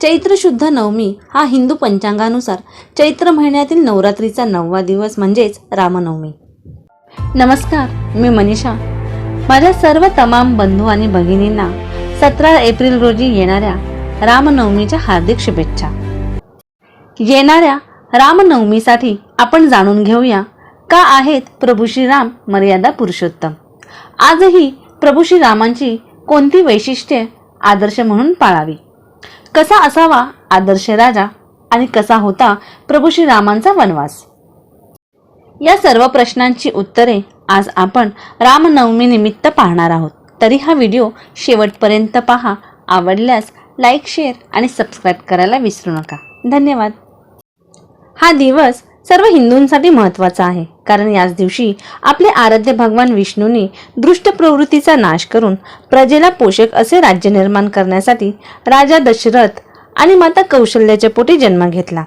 चैत्र शुद्ध नवमी हा हिंदू पंचांगानुसार चैत्र महिन्यातील नवरात्रीचा नववा दिवस म्हणजेच रामनवमी. नमस्कार मी मनीषा. माझ्या सर्व तमाम बंधू आणि भगिनींना सतरा एप्रिल रोजी येणाऱ्या रामनवमीच्या हार्दिक शुभेच्छा. येणाऱ्या रामनवमीसाठी आपण जाणून घेऊया का आहेत प्रभू श्रीराम मर्यादा पुरुषोत्तम? आजही प्रभू श्रीरामांची कोणती वैशिष्ट्ये आदर्श म्हणून पाळावी? कसा असावा आदर्श राजा आणि कसा होता प्रभू श्रीरामांचा वनवास? या सर्व प्रश्नांची उत्तरे आज आपण रामनवमीनिमित्त पाहणार आहोत. तरी हा व्हिडिओ शेवटपर्यंत पहा. आवडल्यास लाईक शेअर आणि सबस्क्राईब करायला विसरू नका. धन्यवाद. हा दिवस सर्व हिंदूंसाठी महत्त्वाचा आहे. कारण याच दिवशी आपले आराध्य भगवान विष्णूने दृष्ट प्रवृत्तीचा नाश करून प्रजेला पोषक असे राज्य निर्माण करण्यासाठी राजा दशरथ आणि माता कौशल्याच्या पोटी जन्म घेतला.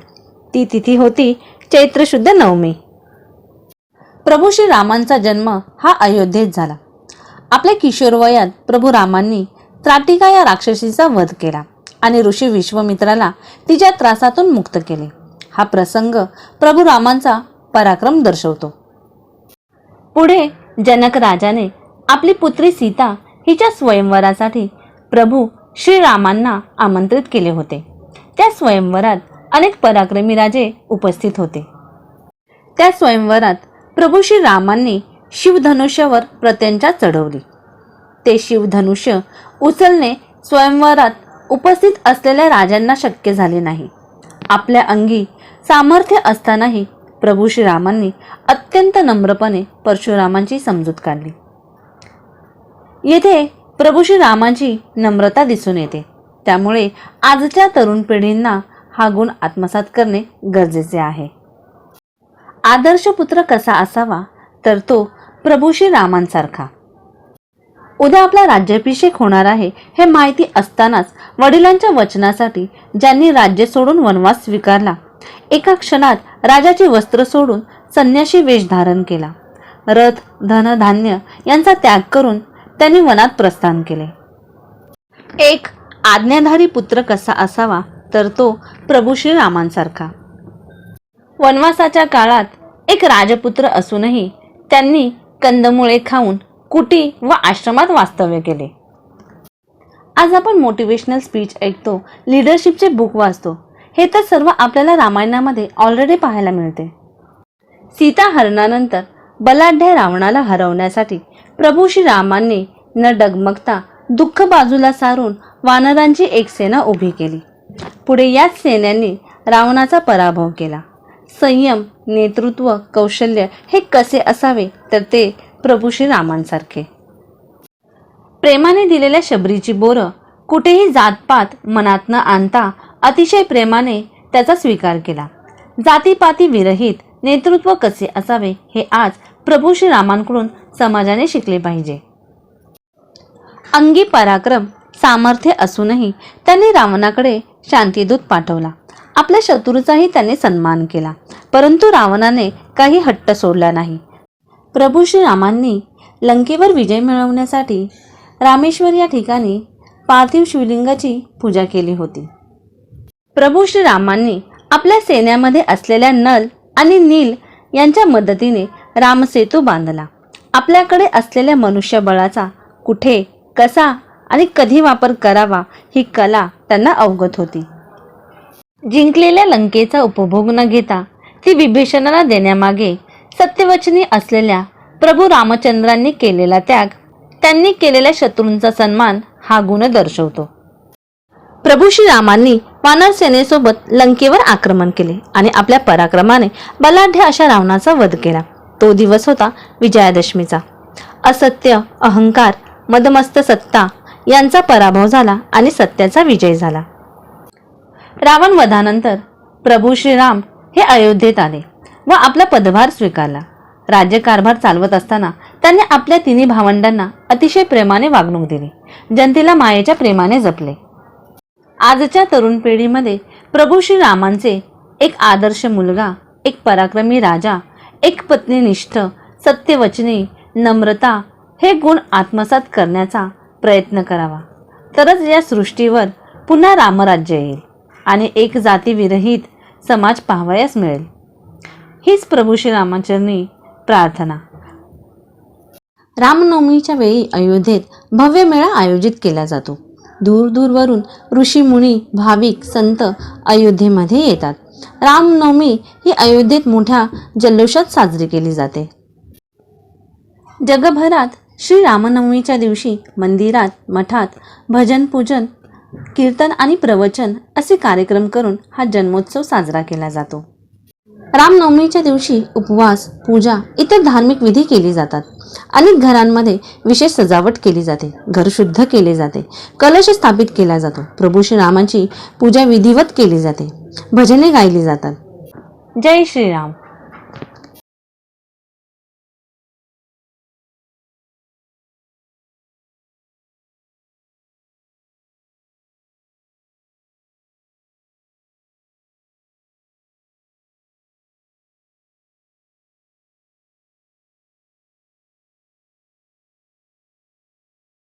ती तिथी होती चैत्र शुद्ध नवमी. प्रभू श्री रामांचा जन्म हा अयोध्येत झाला. आपल्या किशोरवयात प्रभू रामांनी त्राटिका या राक्षसीचा वध केला आणि ऋषी विश्वमित्राला तिच्या त्रासातून मुक्त केले. हा प्रसंग प्रभू रामांचा पराक्रम दर्शवतो. पुढे जनक राजाने आपली पुत्री सीता हिच्या स्वयंवरासाठी प्रभू श्रीरामांना आमंत्रित केले होते. त्या स्वयंवरात अनेक पराक्रमी राजे उपस्थित होते. त्या स्वयंवरात प्रभू श्रीरामांनी शिवधनुष्यावर प्रत्यंचा चढवली. ते शिवधनुष्य उचलणे स्वयंवरात उपस्थित असलेल्या राजांना शक्य झाले नाही. आपल्या अंगी सामर्थ्य असतानाही प्रभू श्रीरामांनी अत्यंत नम्रपणे परशुरामांची समजूत काढली. येथे प्रभू श्रीरामांची नम्रता दिसून येते. त्यामुळे आजच्या तरुण पिढींना हा गुण आत्मसात करणे गरजेचे आहे. आदर्श पुत्र कसा असावा तर तो प्रभू श्रीरामांसारखा. उद्या आपला राज्याभिषेक होणार आहे हे माहिती असतानाच वडिलांच्या वचनासाठी ज्यांनी राज्य सोडून वनवास स्वीकारला एका क्षणात राजाची वस्त्र सोडून संन्याशी वेश धारण केला. रथ धन धान्य यांचा त्याग करून त्यांनी वनात प्रस्थान केले. एक आज्ञाधारी पुत्र कसा असावा तर तो प्रभू श्रीरामांसारखा. वनवासाच्या काळात एक राजपुत्र असूनही त्यांनी कंदमुळे खाऊन कुटी व आश्रमात वास्तव्य केले. आज आपण मोटिवेशनल स्पीच ऐकतो लिडरशिपचे बुक वाचतो हे तर सर्व आपल्याला रामायणामध्ये ऑलरेडी पाहायला मिळते. सीता हरणानंतर बलाढ्य रावणाला हरवण्यासाठी प्रभू श्रीरामांनी न डगमगता दुःख बाजूला सारून वानरांची एक सेना उभी केली. पुढे याच सेन्यांनी रावणाचा पराभव केला. संयम नेतृत्व कौशल्य हे कसे असावे तर ते प्रभू श्रीरामांसारखे. प्रेमाने दिलेल्या शबरीची बोरं कुठेही जातपात मनात न आणता अतिशय प्रेमाने त्याचा स्वीकार केला. जातीपाती विरहित नेतृत्व कसे असावे हे आज प्रभू श्रीरामांकडून समाजाने शिकले पाहिजे. अंगी पराक्रम सामर्थ्य असूनही त्यांनी रावणाकडे शांतीदूत पाठवला. आपल्या शत्रूचाही त्यांनी सन्मान केला परंतु रावणाने काही हट्ट सोडला नाही. प्रभू श्रीरामांनी लंकेवर विजय मिळवण्यासाठी रामेश्वर या ठिकाणी पार्थिव शिवलिंगाची पूजा केली होती. प्रभू श्रीरामांनी आपल्या सेन्यामध्ये असलेल्या नल आणि नील यांच्या मदतीने रामसेतू बांधला. आपल्याकडे असलेल्या मनुष्यबळाचा कुठे कसा आणि कधी वापर करावा ही कला त्यांना अवगत होती. जिंकलेल्या लंकेचा उपभोग न घेता ती विभीषणाला देण्यामागे सत्यवचनी असलेल्या प्रभू रामचंद्रांनी केलेला त्याग त्यांनी केलेल्या शत्रूंचा सन्मान हा गुण दर्शवतो. प्रभू श्रीरामांनी वानर सेनेसोबत लंकेवर आक्रमण केले आणि आपल्या पराक्रमाने बलाढ्य अशा रावणाचा वध केला. तो दिवस होता विजयादशमीचा. असत्य अहंकार मदमस्त सत्ता यांचा पराभव झाला आणि सत्याचा विजय झाला. रावण वधानंतर प्रभू श्रीराम हे अयोध्येत आले व आपला पदभार स्वीकारला. राज्यकारभार चालवत असताना त्यांनी आपल्या तिन्ही भावंडांना अतिशय प्रेमाने वागणूक दिली. जनतेला मायेच्या प्रेमाने जपले. आजच्या तरुण पिढीमध्ये प्रभू श्रीरामांचे एक आदर्श मुलगा एक पराक्रमी राजा एक पत्नीनिष्ठ सत्यवचनी नम्रता हे गुण आत्मसात करण्याचा प्रयत्न करावा. तरच या सृष्टीवर पुन्हा रामराज्य येईल आणि एक जातीविरहित समाज पाहावयास मिळेल. हीच प्रभू श्रीरामाचरणी प्रार्थना. रामनवमीच्या वेळी अयोध्येत भव्य मेळा आयोजित केला जातो. दूरदूरवरून ऋषीमुनी भाविक संत अयोध्येमध्ये येतात. रामनवमी ही अयोध्येत मोठ्या जल्लोषात साजरी केली जाते. जगभरात श्री रामनवमीच्या दिवशी मंदिरात मठात भजन पूजन कीर्तन आणि प्रवचन असे कार्यक्रम करून हा जन्मोत्सव साजरा केला जातो. रामनवमीच्या दिवशी उपवास पूजा इतर धार्मिक विधी केली जातात. अनेक घरांमध्ये विशेष सजावट केली जाते. घर शुद्ध केले जाते. कलश स्थापित केला जातो. प्रभू श्रीरामांची पूजा विधिवत केली जाते. भजने गायली जातात. जय श्रीराम.